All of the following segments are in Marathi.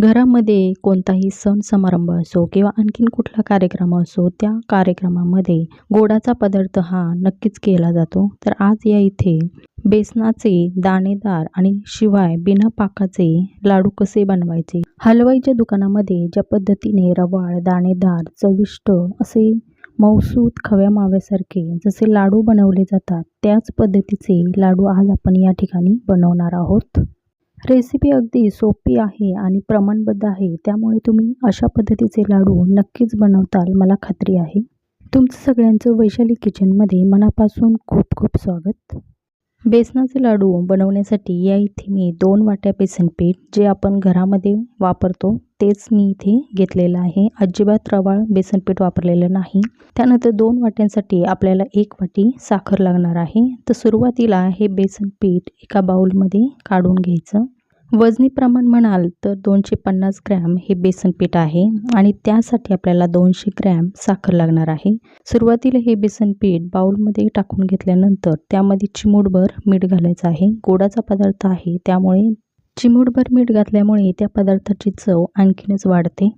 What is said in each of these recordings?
घरामध्ये कोणताही सण समारंभ असो किंवा आणखीन कुठला कार्यक्रम असो त्या कार्यक्रमामध्ये गोडाचा पदार्थ हा नक्कीच केला जातो. तर आज या इथे बेसनाचे दाणेदार आणि शिवाय बिना पाकाचे लाडू कसे बनवायचे? हलवाईच्या दुकानामध्ये ज्या पद्धतीने रवाळ दाणेदार चविष्ट असे मौसूद खव्या माव्यासारखे जसे लाडू बनवले जातात त्याच पद्धतीचे लाडू आज आपण या ठिकाणी बनवणार आहोत. रेसिपी अगदी सोपी आहे आणि प्रमाणबद्ध आहे त्यामुळे तुम्ही अशा पद्धतीचे लाडू नक्कीच बनवताल मला खात्री आहे. तुमचं सगळ्यांचं वैशाली किचनमध्ये मनापासून खूप खूप स्वागत. बेसनाचे लाडू बनवण्यासाठी या इथे मी दोन वाट्या बेसन पीठ जे आपण घरामध्ये वापरतो तेच मी इथे घेतलेलं आहे. अजिबात रवाळ बेसन पीठ वापरलेलं नाही. त्यानंतर दोन वाट्यांसाठी आपल्याला एक वाटी साखर लागणार आहे. तर सुरुवातीला हे बेसन पीठ एका बाऊलमध्ये काढून घ्यायचं. वजनी प्रमाण म्हणाल तर दोनशे पन्नास ग्रॅम हे बेसन पीठ आहे आणि त्यासाठी आपल्याला दोनशे ग्रॅम साखर लागणार आहे. सुरुवातीला हे बेसन पीठ बाउलमध्ये टाकून घेतल्यानंतर त्यामध्ये चिमूटभर मीठ घालायचं आहे. गोडाचा पदार्थ आहे त्यामुळे चिमूटभर मीठ घातल्यामुळे त्या पदार्थाची चव आणखीनच वाढते.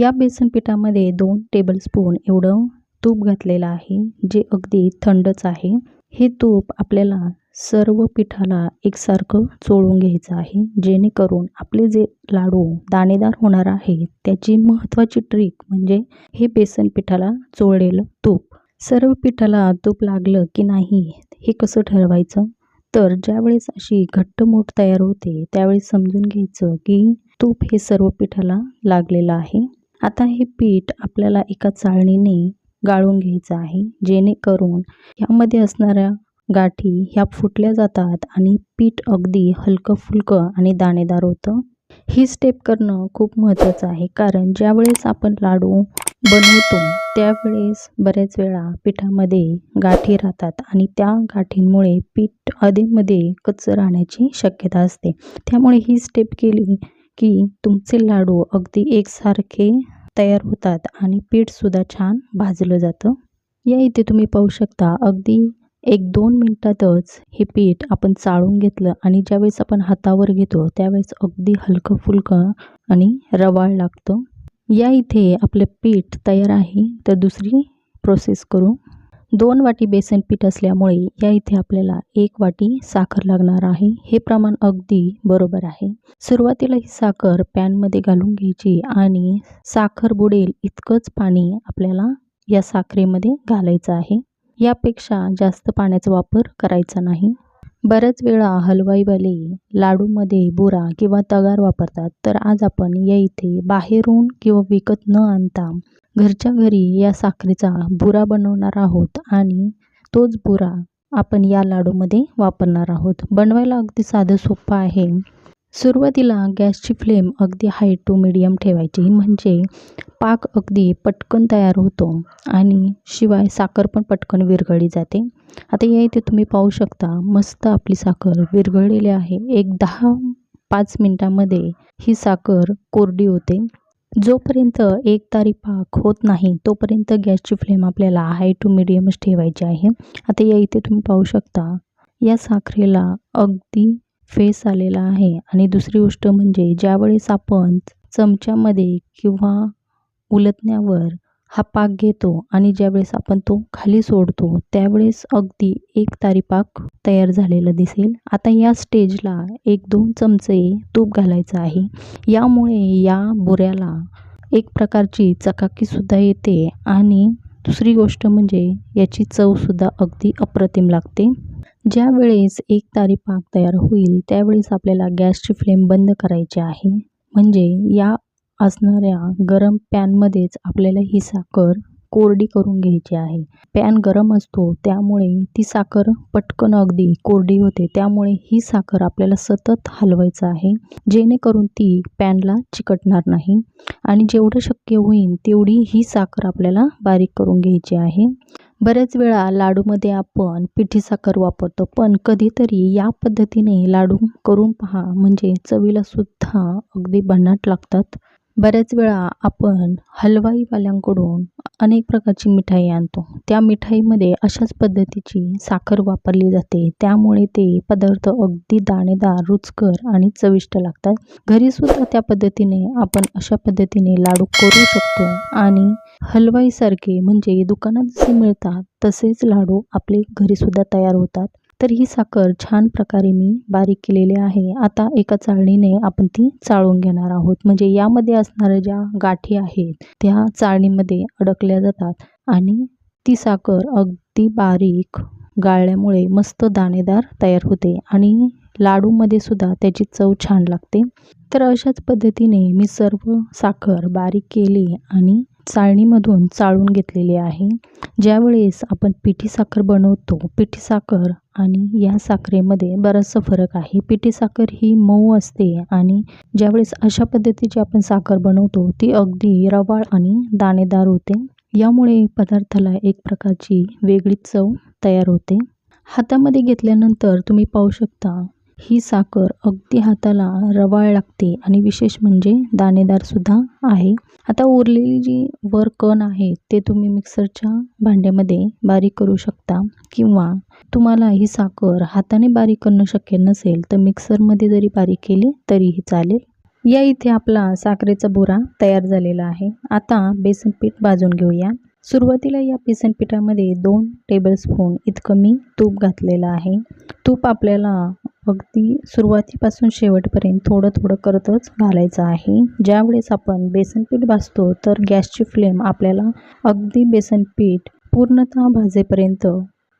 या बेसन पिठामध्ये दोन टेबलस्पून एवढं तूप घातलेलं आहे जे अगदी थंडच आहे. हे तूप आपल्याला सर्व पिठाला एकसारखं चोळून घ्यायचं आहे. जेणेकरून आपले जे लाडू दाणेदार होणार आहे त्याची महत्त्वाची ट्रिक म्हणजे हे बेसन पिठाला चोळलेलं तूप. सर्व पिठाला तूप लागलं की नाही हे कसं ठरवायचं? तर ज्यावेळेस अशी घट्ट मोठ तयार होते त्यावेळेस समजून घ्यायचं की तूप हे सर्व पिठाला लागलेलं आहे. आता हे पीठ आपल्याला एका चाळणीने गाळून घ्यायचं आहे. जेणेकरून ह्यामध्ये असणाऱ्या गाठी ह्या फुटल्या जातात आणि पीठ अगदी हलकं फुलकं आणि दाणेदार होतं. ही स्टेप करणं खूप महत्त्वाचं आहे. कारण ज्यावेळेस आपण लाडू बनवतो त्यावेळेस बऱ्याच वेळा पिठामध्ये गाठी राहतात आणि त्या गाठींमुळे पीठ अधेमध्ये कच्चं राहण्याची शक्यता असते. त्यामुळे ही स्टेप केली की तुमचे लाडू अगदी एकसारखे तयार होतात आणि पीठसुद्धा छान भाजलं जातं. या इथे तुम्ही पाहू शकता अगदी एक दोन मिनटातच हे पीठ आपण चाळून घेतलं आणि ज्यावेळेस आपण हातावर घेतो त्यावेळेस अगदी हलकं फुलकं आणि रवाळ लागतं. या इथे आपलं पीठ तयार आहे. तर दुसरी प्रोसेस करू. दोन वाटी बेसन पीठ असल्यामुळे या इथे आपल्याला एक वाटी साखर लागणार आहे. हे प्रमाण अगदी बरोबर आहे. सुरुवातीला ही साखर पॅनमध्ये घालून घ्यायची आणि साखर बुडेल इतकंच पाणी आपल्याला या साखरेमध्ये घालायचं आहे. यापेक्षा जास्त पाण्याचा वापर करायचा नाही. बऱ्याच वेळा हलवाईवाले लाडूमध्ये बुरा किंवा तगार वापरतात तर आज आपण या इथे बाहेरून किंवा विकत न आणता घरच्या घरी या साखरेचा बुरा बनवणार आहोत आणि तोच बुरा आपण या लाडूमध्ये वापरणार आहोत. बनवायला अगदी साधं सोपं आहे. सुरुवातीला गॅसची फ्लेम अगदी हाय टू मिडियम ठेवायची म्हणजे पाक अगदी पटकन तयार होतो आणि शिवाय साखर पण पटकन विरघळली जाते. आता या इथे तुम्ही पाहू शकता मस्त आपली साखर विरघळलेली आहे. एक दहा पाच मिनटामध्ये ही साखर कोरडी होते. जोपर्यंत एक तारी पाक होत नाही तोपर्यंत गॅसची फ्लेम आपल्याला हाय टू मिडियमच ठेवायची आहे. आता या इथे तुम्ही पाहू शकता या साखरेला अगदी फेस आलेला आहे. आणि दुसरी गोष्ट म्हणजे ज्यावेळेस आपण चमच्यामध्ये किंवा उलटण्यावर हा पाक घेतो आणि ज्यावेळेस आपण तो खाली सोडतो त्यावेळेस अगदी एक तारी पाक तयार झालेला दिसेल. आता या स्टेजला एक दोन चमचे तूप घालायचं आहे. यामुळे या बुऱ्याला एक प्रकारची चकाकीसुद्धा येते आणि दुसरी गोष्ट म्हणजे याची चवसुद्धा अगदी अप्रतिम लागते. ज्यावेळेस एक तारी पाक तयार होईल त्यावेळेस आपल्याला गॅसची फ्लेम बंद करायची आहे. म्हणजे या असणाऱ्या गरम पॅनमध्येच आपल्याला ही साखर कोरडी करून घ्यायची आहे. पॅन गरम असतो त्यामुळे ती साखर पटकन अगदी कोरडी होते. त्यामुळे ही साखर आपल्याला सतत हलवायचं आहे. जेणेकरून ती पॅनला चिकटणार नाही. आणि जेवढं शक्य होईल तेवढी ही साखर आपल्याला बारीक करून घ्यायची आहे. बऱ्याच वेळा लाडूमध्ये आपण पिठी साखर वापरतो पण कधीतरी या पद्धतीने लाडू करून पहा. म्हणजे चवीला सुद्धा अगदी भन्नाट लागतात. बऱ्याच वेळा आपण हलवाईवाल्यांकडून अनेक प्रकारची मिठाई आणतो. त्या मिठाईमध्ये अशाच पद्धतीची साखर वापरली जाते. त्यामुळे ते पदार्थ अगदी दाणेदार रुचकर आणि चविष्ट लागतात. घरीसुद्धा त्या पद्धतीने आपण अशा पद्धतीने लाडू करू शकतो आणि हलवाईसारखे म्हणजे दुकानात जसे मिळतात तसेच लाडू आपले घरीसुद्धा तयार होतात. तर ही साखर छान प्रकारे मी बारीक केलेली आहे. आता एका चाळणीने आपण ती चाळून घेणार आहोत. म्हणजे यामध्ये असणाऱ्या ज्या गाठी आहेत त्या चाळणीमध्ये अडकल्या जातात आणि ती साखर अगदी बारीक गाळल्यामुळे मस्त दाणेदार तयार होते आणि लाडूमध्ये सुद्धा त्याची चव छान लागते. तर अशाच पद्धतीने मी सर्व साखर बारीक केली आणि चाळणीमधून चाळून घेतलेली आहे. ज्यावेळेस आपण पिठी साखर बनवतो पिठी साखर आणि या साखरेमध्ये बराचसा फरक आहे. पिठी साखर ही मऊ असते आणि ज्यावेळेस अशा पद्धतीची आपण साखर बनवतो ती अगदी रवाळ आणि दाणेदार होते. यामुळे पदार्थाला एक प्रकारची वेगळी चव तयार होते. हातामध्ये घेतल्यानंतर तुम्ही पाहू शकता ही साखर अगदी हाताला रवाळ लागते आणि विशेष म्हणजे दाणेदारसुद्धा आहे. आता उरलेली जी वर कण आहे ते तुम्ही मिक्सरच्या भांड्यामध्ये बारीक करू शकता किंवा तुम्हाला ही साखर हाताने बारीक करणं शक्य नसेल तर मिक्सरमध्ये जरी बारीक केली तरीही चालेल. या इथे आपला साखरेचा बुरा तयार झालेला आहे. आता बेसन पीठ भाजून घेऊया. सुरुवातीला या बेसन पिठामध्ये दोन टेबलस्पून इतकं मी तूप घातलेलं आहे. तूप आपल्याला अगदी सुरुवातीपासून शेवटपर्यंत थोडं थोडं करतच घालायचं आहे. ज्यावेळेस आपण बेसन पीठ भाजतो तर गॅसची फ्लेम आपल्याला अगदी बेसन पीठ पूर्णतः भाजेपर्यंत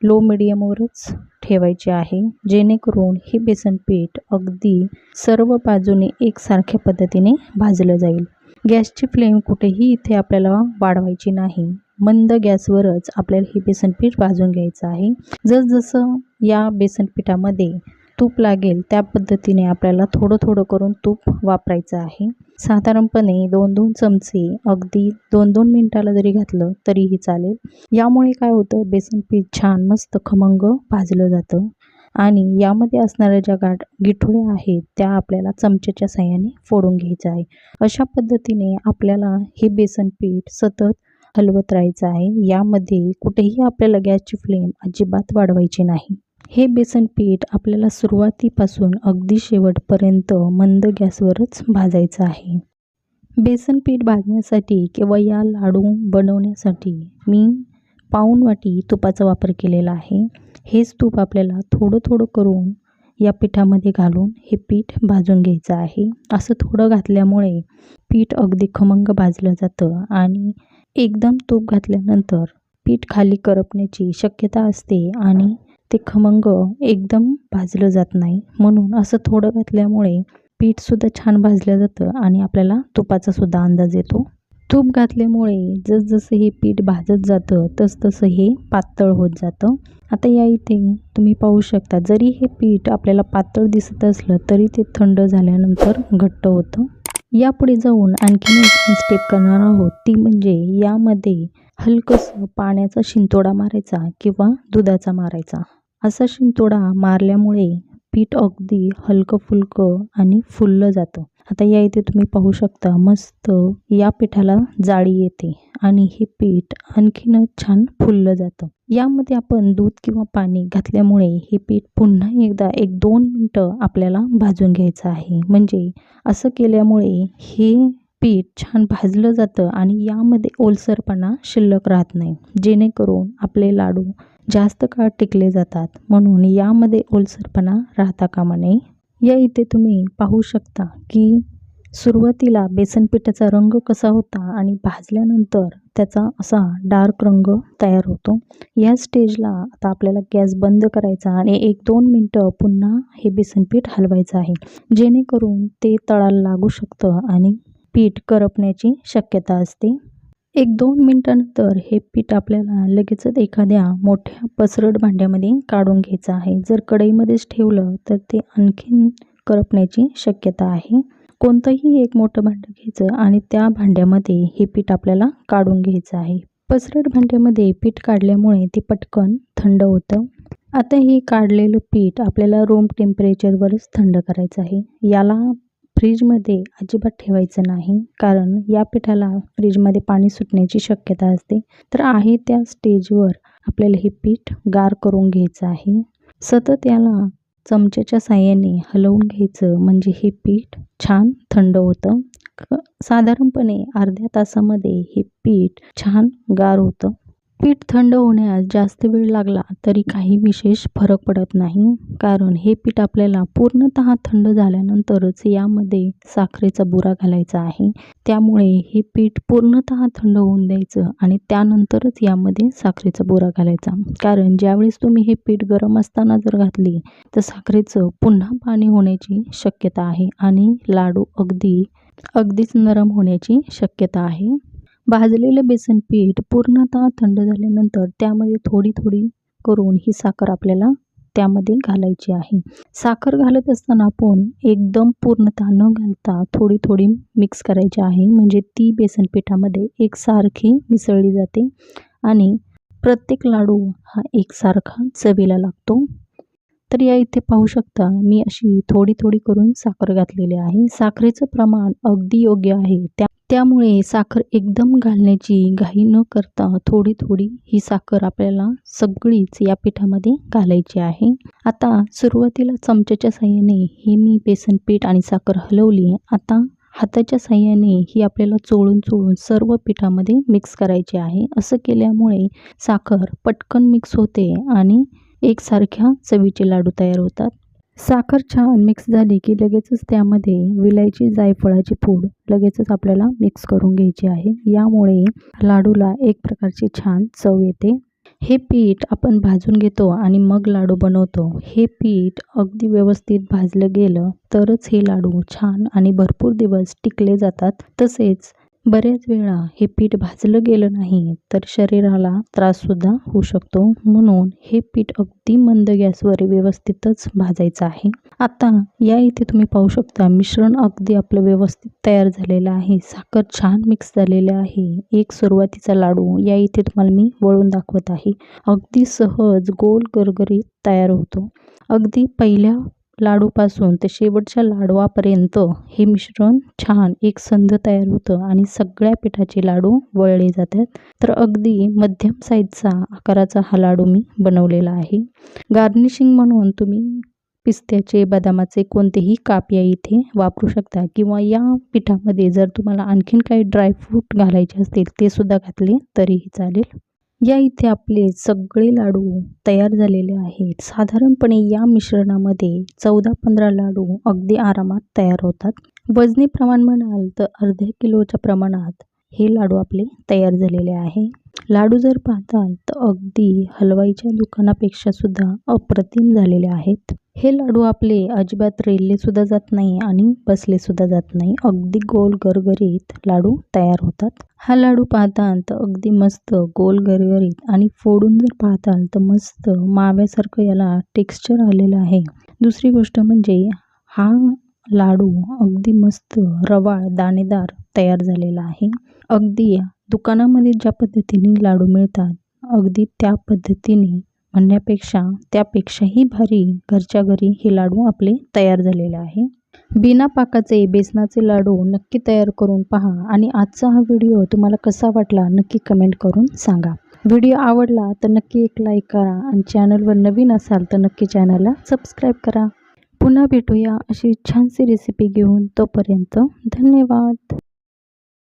लो मिडियमवरच ठेवायचे आहे. जेणेकरून हे बेसन पीठ अगदी सर्व बाजूने एकसारख्या पद्धतीने भाजलं जाईल. गॅसची फ्लेम कुठेही इथे आपल्याला वाढवायची नाही. मंद गॅसवरच आपल्याला हे बेसनपीठ भाजून घ्यायचं आहे. जसजसं या बेसन पिठामध्ये तूप लागेल त्या पद्धतीने आपल्याला थोडं थोडं करून तूप वापरायचं आहे. साधारणपणे दोन दोन चमचे अगदी दोन दोन मिनटाला जरी घातलं तरीही चालेल. यामुळे काय होतं बेसन पीठ छान मस्त खमंग भाजलं जातं आणि यामध्ये असणाऱ्या ज्या गाठ गिठुळ्या आहेत त्या आपल्याला चमच्याच्या साह्याने फोडून घ्यायचं आहे अशा पद्धतीने आपल्याला हे बेसन पीठ सतत हलवत राहायचं आहे. यामध्ये कुठेही आपल्याला गॅसची फ्लेम अजिबात वाढवायची नाही. हे बेसन पीठ आपल्याला सुरुवातीपासून अगदी शेवटपर्यंत मंद गॅसवरच भाजायचं आहे. बेसन पीठ भाजण्यासाठी किंवा या लाडू बनवण्यासाठी मी पाऊण वाटी तुपाचा वापर केलेला आहे. हेच तूप आपल्याला थोडं थोडं करून या पिठामध्ये घालून हे पीठ भाजून घ्यायचं आहे. असं थोडं घातल्यामुळे पीठ अगदी खमंग भाजलं जातं आणि एकदम तूप घातल्यानंतर पीठ खाली करपण्याची शक्यता असते आणि ते खमंग एकदम भाजलं जात नाही. म्हणून असं थोडं घातल्यामुळे पीठसुद्धा छान भाजलं जातं आणि आपल्याला तुपाचासुद्धा अंदाज येतो. तूप घातल्यामुळे जसजसं हे पीठ भाजत जातं तसतसं हे पातळ होत जातं. आता या इथे तुम्ही पाहू शकता जरी हे पीठ आपल्याला पातळ दिसत असलं तरी ते थंड झाल्यानंतर घट्ट होतं. यापुढे जाऊन आणखीन एक स्टेप करणार आहोत. ती म्हणजे यामध्ये हलकंसं पाण्याचा शिंतोडा मारायचा किंवा दुधाचा मारायचा. असा शिंतोडा मारल्यामुळे पीठ अगदी हलकं फुलकं आणि फुललं जातं. आता या इथे तुम्ही पाहू शकता मस्त या पिठाला जाळी येते आणि हे पीठ आणखीनच छान फुललं जातं. यामध्ये आपण दूध किंवा पाणी घातल्यामुळे हे पीठ पुन्हा एकदा एक दोन मिनटं आपल्याला भाजून घ्यायचं आहे. म्हणजे असं केल्यामुळे हे पीठ छान भाजलं जातं आणि यामध्ये ओलसरपणा शिल्लक राहत नाही. जेणेकरून आपले लाडू जास्त काळ टिकले जातात. म्हणून यामध्ये ओलसरपणा राहता कामा नये. या इथे तुम्ही पाहू शकता की सुरुवातीला बेसनपिठाचा रंग कसा होता आणि भाजल्यानंतर त्याचा असा डार्क रंग तयार होतो. या स्टेजला आता आपल्याला गॅस बंद करायचा आणि एक दोन मिनटं पुन्हा हे बेसनपीठ हलवायचं आहे. जेणेकरून ते तळाला लागू शकतं आणि पीठ करपण्याची शक्यता असते. एक दोन मिनटानंतर हे पीठ आपल्याला लगेचच एखाद्या मोठ्या पसरट भांड्यामध्ये काढून घ्यायचं आहे. जर कढईमध्येच ठेवलं तर ते आणखीन करपण्याची शक्यता आहे. कोणतंही एक मोठं भांडं घ्यायचं आणि त्या भांड्यामध्ये हे पीठ आपल्याला काढून घ्यायचं आहे. पसरट भांड्यामध्ये पीठ काढल्यामुळे ते पटकन थंड होतं. आता हे काढलेलं पीठ आपल्याला रूम टेम्परेचरवरच थंड करायचं आहे. याला फ्रीजमध्ये अजिबात ठेवायचं नाही. कारण या पिठाला फ्रीजमध्ये पाणी सुटण्याची शक्यता असते. तर आहे त्या स्टेजवर आपल्याला हे पीठ गार करून घ्यायचं आहे. सतत याला चमच्याच्या साहाय्याने हलवून घ्यायचं. म्हणजे हे पीठ छान थंड होतं. क साधारणपणे अर्ध्या तासामध्ये हे पीठ छान गार होतं. पीठ थंड होण्यास जास्त वेळ लागला तरी काही विशेष फरक पडत नाही. कारण हे पीठ आपल्याला पूर्णतः थंड झाल्यानंतरच यामध्ये साखरेचा बुरा घालायचा आहे. त्यामुळे हे पीठ पूर्णतः थंड होऊन द्यायचं आणि त्यानंतरच यामध्ये साखरेचा बुरा घालायचा. कारण ज्यावेळेस तुम्ही हे पीठ गरम असताना जर घातली तर साखरेचं पुन्हा पाणी होण्याची शक्यता आहे आणि लाडू अगदी अगदीच नरम होण्याची शक्यता आहे. भाजलेलं बेसन पीठ पूर्णतः थंड झाल्यानंतर त्यामध्ये थोडी थोडी करून ही साखर आपल्याला त्यामध्ये घालायची आहे. साखर घालत असताना आपण एकदम पूर्णतः न घालता थोडी थोडी मिक्स करायची आहे. म्हणजे ती बेसन पिठामध्ये एकसारखी मिसळली जाते आणि प्रत्येक लाडू हा एकसारखा चवीला लागतो. तर या इथे पाहू शकता मी अशी थोडी थोडी करून साखर घातलेली आहे. साखरेचं प्रमाण अगदी योग्य आहे. त्या त्यामुळे साखर एकदम घालण्याची घाई न करता थोडी थोडी ही साखर आपल्याला सगळीच या पिठामध्ये घालायची आहे. आता सुरुवातीला चमच्याच्या साह्याने हे मी बेसन पीठ आणि साखर हलवली. आता हाताच्या साह्याने ही आपल्याला चोळून चोळून सर्व पिठामध्ये मिक्स करायची आहे. असं केल्यामुळे साखर पटकन मिक्स होते आणि एकसारख्या चवीचे लाडू तयार होतात. साखर छान मिक्स झाली की लगेचच त्यामध्ये विलायची जायफळाची पूड लगेचच आपल्याला मिक्स करून घ्यायची आहे. यामुळे लाडूला एक प्रकारची छान चव येते. हे पीठ आपण भाजून घेतो आणि मग लाडू बनवतो. हे पीठ अगदी व्यवस्थित भाजलं गेलं तरच हे लाडू छान आणि भरपूर दिवस टिकले जातात. तसेच बऱ्याच वेळा हे पीठ भाजलं गेलं नाही तर शरीराला त्राससुद्धा होऊ शकतो. म्हणून हे पीठ अगदी मंद गॅसवर व्यवस्थितच भाजायचं आहे. आता या इथे तुम्ही पाहू शकता मिश्रण अगदी आपलं व्यवस्थित तयार झालेलं आहे. साखर छान मिक्स झालेले आहे. एक सुरुवातीचा लाडू या इथे तुम्हाला मी वळून दाखवत आहे. अगदी सहज गोल गरगरीत तयार होतो. अगदी पहिल्या लाडूपासून ते शेवटच्या लाडवापर्यंत हे मिश्रण छान एक संध तयार होतं आणि सगळ्या पिठाचे लाडू वळले जातात. तर अगदी मध्यम साईजचा आकाराचा हा लाडू मी बनवलेला आहे. गार्निशिंग म्हणून तुम्ही पिस्त्याचे बदामाचे कोणतेही काप या इथे वापरू शकता किंवा या पिठामध्ये जर तुम्हाला आणखीन काही ड्रायफ्रूट घालायचे असतील ते सुद्धा घातले तरीही चालेल. या इथे आपले सगळे लाडू तयार झालेले आहेत. साधारणपणे या मिश्रणामध्ये चौदा पंधरा लाडू अगदी आरामात तयार होतात. वजनी प्रमाण म्हणाल तर अर्ध्या किलोच्या प्रमाणात हे लाडू आपले तयार झालेले आहे. लाडू जर पाहताल तर अगदी हलवाईच्या दुकानापेक्षा सुद्धा अप्रतिम झालेले आहेत. हे लाडू आपले अजिबात रेलले सुद्धा जात नाही आणि बसले सुद्धा जात नाही. अगदी गोल गरगरीत लाडू तयार होतात. हा लाडू पाहताल तर अगदी मस्त गोल गरगरीत आणि फोडून जर पाहताल तर मस्त माव्यासारखं याला टेक्स्चर आलेलं आहे. दुसरी गोष्ट म्हणजे हा लाडू अगदी मस्त रवाळ दाणेदार तयार झालेला आहे. अगदी दुकानामध्ये ज्या पद्धतीने लाडू मिळतात अगदी त्या पद्धतीने म्हणण्यापेक्षा त्यापेक्षाही भारी घरच्या घरी हे लाडू आपले तयार झालेले आहे. बिना पाकाचे बेसनाचे लाडू नक्की तयार करून पहा आणि आजचा हा व्हिडिओ तुम्हाला कसा वाटला नक्की कमेंट करून सांगा. व्हिडिओ आवडला तर नक्की एक लाईक करा आणि चॅनलवर नवीन असाल तर नक्की चॅनलला सबस्क्राईब करा. पुन्हा भेटूया अशी छानशी रेसिपी घेऊन तोपर्यंत धन्यवाद.